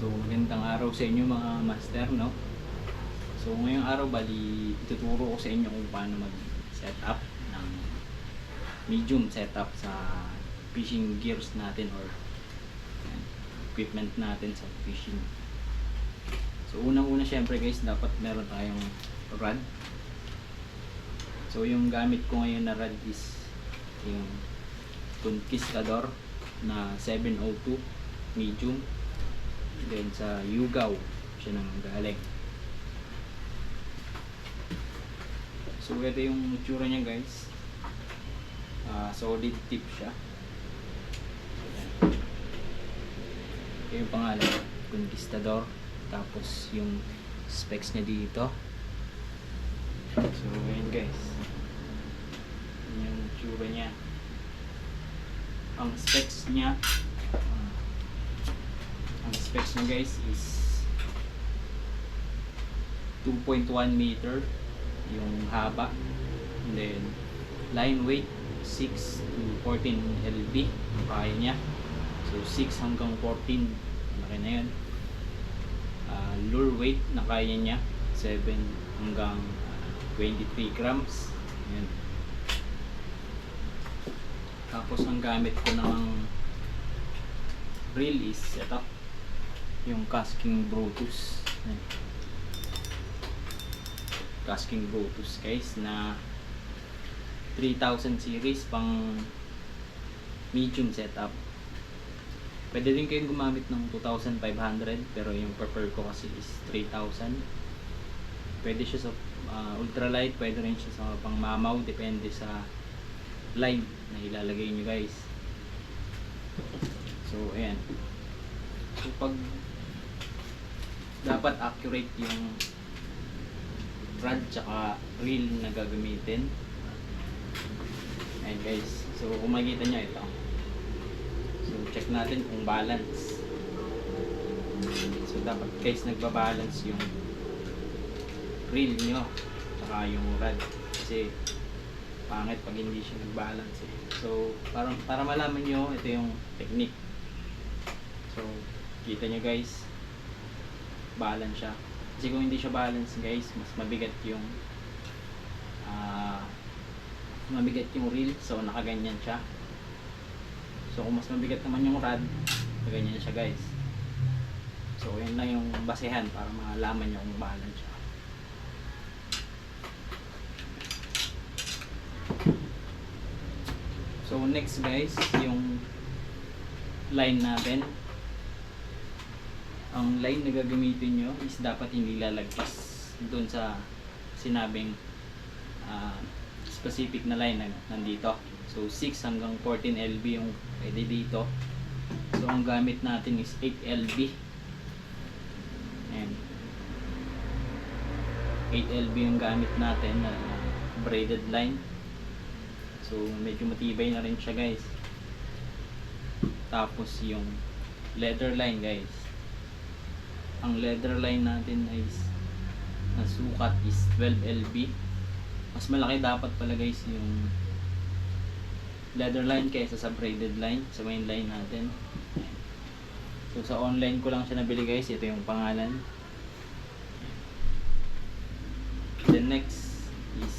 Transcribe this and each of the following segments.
So magandang araw sa inyo mga master no. So ngayong araw bali ituturo ko sa inyo kung paano mag set up ng medium setup sa fishing gears natin or equipment natin sa fishing. So unang-una syempre guys dapat meron tayong rod. So yung gamit ko ngayon na rod is yung Conquistador na 702 medium then sa Yugaw siya nang galing. So ito yung tsura niya guys. Ah, solid tip siya. Ito yung pangalan Conquistador. Tapos yung specs niya dito. So ayan guys. Yun yung tsura niya. Ang specs niya specs niya guys is 2.1 meter yung haba. And then line weight 6 to 14 lb ang kaya niya. So 6 hanggang 14 laki na yun. Ah, lure weight na kaya niya 7 hanggang ah, 23 grams. Ayan. tapos ang gamit ko namang reel is ito yung Casking Brutus. Ayan. Casking Brutus guys na 3000 series pang medium setup. Pwede din kayong gumamit ng 2500 pero yung prefer ko kasi is 3000 pwede siya sa ah, ultralight pwede rin siya sa pang mamaw depende sa line na ilalagay nyo guys. So ayan pag dapat accurate yung rod tsaka reel na gagamitin. Ayan guys. So kung makikita nyo ito. So check natin kung balance. So dapat guys nagbabalance yung reel nyo tsaka yung rod. Kasi pangit pag hindi siya nag-balance eh. So, para, para malaman nyo, ito yung technique. So, kita nyo guys, balance siya. Kasi kung hindi siya balance guys, mas mabigat yung ah mabigat yung reel. So, nakaganyan siya. So, kung mas mabigat naman yung rod, ganyan siya guys. So, yun lang yung basehan para malaman nyo kung balance siya. So next guys, yung line natin. Ang line na gagamitin nyo is dapat hindi lalagpas doon sa sinabing ah, specific na line na nandito. So 6 hanggang 14 LB yung pwede dito. So ang gamit natin is 8 LB. Ayan. 8 LB yung gamit natin na braided line. So, medyo matibay na rin siya guys. Tapos yung leather line guys. Ang leather line natin is ang sukat is 12 LB. Mas malaki dapat pala guys yung leather line kaysa sa braided line sa main line natin. So sa online ko lang siya nabili guys. Ito yung pangalan. The next is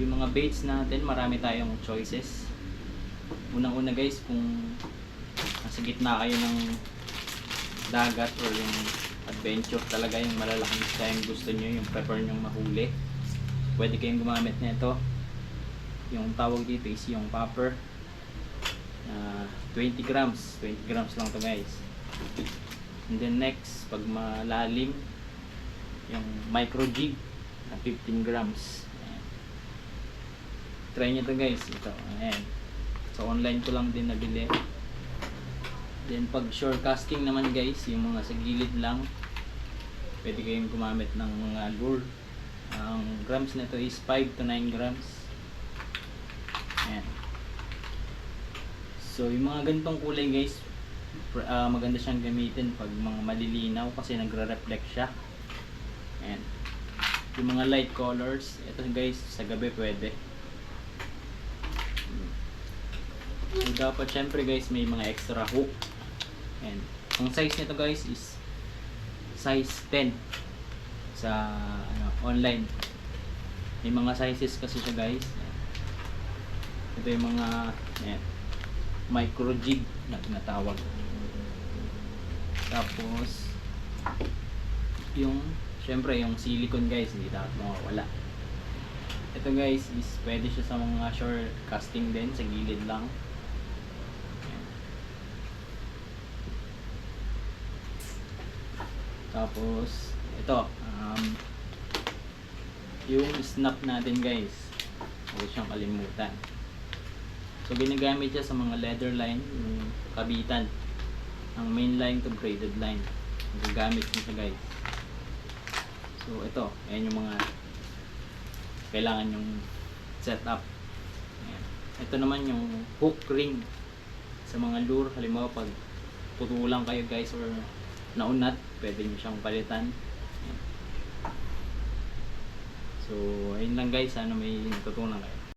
yung mga baits natin, marami tayong choices. Unang-una guys, kung nasa gitna kayo ng dagat or yung adventure talaga, yung malalaking isda gusto nyo, yung prefer nyo mahuli, pwede kayong gumamit nito. Yung tawag dito is yung popper. na 20 grams. 20 grams lang to guys. And then next, pag malalim, yung micro jig na 15 grams. Try nyo to guys ito ayan so online ko lang din nabili then pag shore casting naman guys yung mga sa gilid lang pwede kayong gumamit ng mga lure. Ang grams nito is 5 to 9 grams. Ayan. So yung mga ganitong kulay guys ah, maganda siyang gamitin pag mga malilinaw kasi nagre-reflect siya. Ayan. Yung mga light colors ito guys sa gabi pwede. So, dapat syempre guys may mga extra hook. And ang size nito guys is size 10 sa ano, online. May mga sizes kasi siya guys. Ito yung mga ayan, micro jig na tinatawag. Tapos yung syempre yung silicone guys hindi dapat mawawala. Ito guys is pwede siya sa mga shore casting din sa gilid lang. Ayan. Tapos ito um, yung snap natin guys. Huwag siyang kalimutan. So ginagamit siya sa mga leather line yung kabitan. Ang main line to braided line. Gagamit mo siya guys. So ito ayan yung mga kailangan yung setup. Ayan. ito naman yung hook ring. Sa mga lure halimbawa pag putulang kayo guys or naunat pwede nyo siyang palitan. So, ayun lang guys. Sana may natutunan kayo.